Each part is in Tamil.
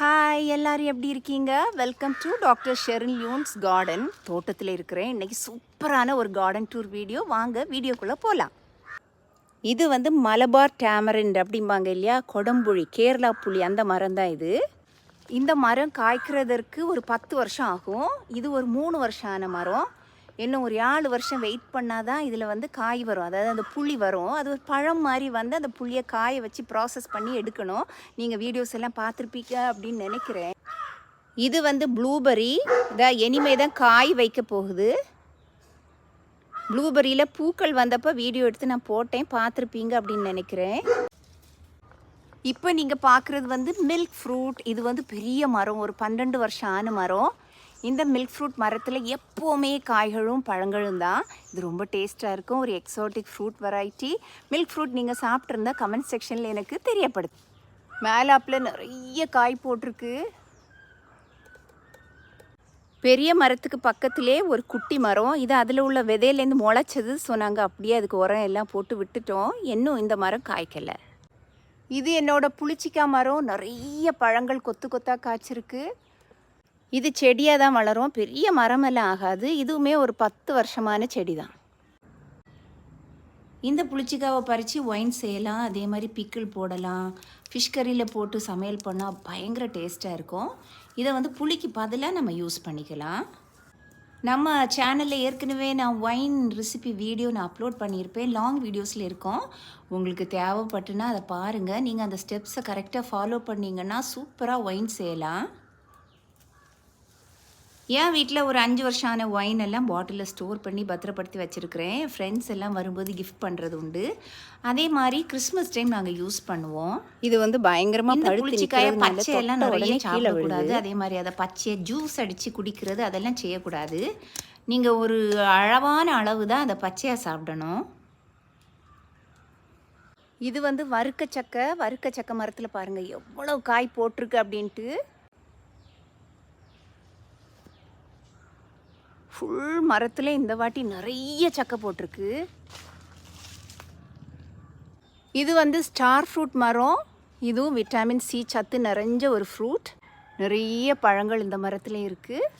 ஹாய் எல்லாரும் எப்படி இருக்கீங்க? வெல்கம் டு டாக்டர் ஷெரின் லியூன்ஸ் கார்டன் தோட்டத்தில் இருக்கிறேன். இன்னைக்கு சூப்பரான ஒரு கார்டன் டூர் வீடியோ வாங்க வீடியோக்குள்ளே போகலாம் இது வந்து மலபார் டேமரிண்ட் அப்படிம்பாங்க இல்லையா? கொடம்புழி கேரளா புளி அந்த மரம் தான் இது. இந்த மரம் காய்க்கிறதற்கு ஒரு பத்து வருஷம் ஆகும். இது ஒரு மூணு வருஷம் ஆன மரம். இன்னும் ஒரு ஏழு வருஷம் வெயிட் பண்ணால் தான் இதில் வந்து காய் வரும். அதாவது அந்த புளி வரும். அது ஒரு பழம் மாதிரி வந்து அந்த புளியை காய வச்சு ப்ராசஸ் பண்ணி எடுக்கணும். நீங்கள் வீடியோஸ் எல்லாம் பார்த்துருப்பீங்க அப்படின்னு நினைக்கிறேன். இது வந்து ப்ளூபெரி இதான் இனிமே தான் காய் வைக்க போகுது. ப்ளூபெரியில் பூக்கள் வந்தப்போ வீடியோ எடுத்து நான் போட்டேன். பார்த்துருப்பீங்க அப்படின்னு நினைக்கிறேன். இப்போ நீங்கள் பார்க்குறது வந்து மில்க் ஃப்ரூட் இது வந்து பெரிய மரம். ஒரு பன்னெண்டு வருஷம் ஆன மரம். இந்த மில்க் ஃப்ரூட் மரத்தில் எப்போவுமே காய்களும் பழங்களும் தான். இது ரொம்ப டேஸ்ட்டாக இருக்கும். ஒரு exotic fruit variety milk fruit நீங்கள் சாப்பிட்ருந்தா கமெண்ட் செக்ஷனில் எனக்கு தெரியப்படுது மேலாப்பில் நிறைய காய் போட்டிருக்கு. பெரிய மரத்துக்கு பக்கத்திலே ஒரு குட்டி மரம். இது அதில் உள்ள விதையிலேருந்து முளைச்சது. சொன்னாங்க அப்படியே அதுக்கு உரம் எல்லாம் போட்டு விட்டுட்டோம். இன்னும் இந்த மரம் காய்க்கலை. இது என்னோட புளிச்சிக்காய் மரம். நிறைய பழங்கள் கொத்து கொத்தாக காய்ச்சிருக்கு. இது செடியாக தான் வளரும். பெரிய மரமெல்லாம் ஆகாது. இதுவுமே ஒரு பத்து வருஷமான செடி தான் இந்த புளிச்சிக்காவை பறித்து ஒயின் செய்யலாம். அதே மாதிரி பிக்கிள் போடலாம். ஃபிஷ் கறியில் போட்டு சமையல் பண்ணால் பயங்கர டேஸ்ட்டாக இருக்கும். இதை வந்து புளிக்கு பதிலாக நம்ம யூஸ் பண்ணிக்கலாம். நம்ம சேனலில் ஏற்கனவே நான் ஒயின் ரெசிபி வீடியோ நான் அப்லோட் பண்ணியிருப்பேன். லாங் வீடியோஸில் இருக்கும். உங்களுக்கு தேவைப்பட்டுனா அதை பாருங்கள் நீங்கள் அந்த ஸ்டெப்ஸை கரெக்டாக ஃபாலோ பண்ணிங்கன்னா சூப்பராக ஒயின் செய்யலாம். என் வீட்டில் ஒரு அஞ்சு வருஷம் ஆன ஒயின் எல்லாம் பாட்டிலில் ஸ்டோர் பண்ணி பத்திரப்படுத்தி வச்சுருக்கிறேன். ஃப்ரெண்ட்ஸ் எல்லாம் வரும்போது கிஃப்ட் பண்ணுறது உண்டு. அதே மாதிரி கிறிஸ்மஸ் டைம் நாங்கள் யூஸ் பண்ணுவோம். இது வந்து பயங்கரமாக இந்த புளிச்சிக்காயை பச்சை எல்லாம் நிறைய சாப்பிடக்கூடாது. அதே மாதிரி அதை பச்சையை ஜூஸ் அடித்து குடிக்கிறது அதெல்லாம் செய்யக்கூடாது. நீங்கள் ஒரு அளவான அளவு தான் அதை பச்சையாக சாப்பிடணும். இது வந்து வறுக்க சக்கை வறுக்க சக்கை மரத்தில் பாருங்கள் எவ்வளோ காய் போட்டிருக்கு அப்படின்ட்டு. ஃபுல் மரத்தில் இந்த வாட்டி நிறைய சக்கை போட்டிருக்கு. இது வந்து ஸ்டார் ஃப்ரூட் மரம். இதுவும் விட்டாமின் சி சத்து நிறைஞ்ச ஒரு ஃப்ரூட் நிறைய பழங்கள் இந்த மரத்தில் இருக்குது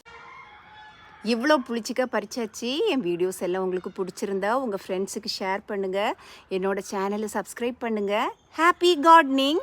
இவ்வளோ புளிச்சிக்க பறிச்சாச்சு. என் வீடியோஸ் எல்லாம் உங்களுக்கு பிடிச்சிருந்தா உங்கள் ஃப்ரெண்ட்ஸுக்கு ஷேர் பண்ணுங்கள் என்னோடய சேனலை சப்ஸ்கிரைப் பண்ணுங்கள் ஹாப்பி கார்டனிங்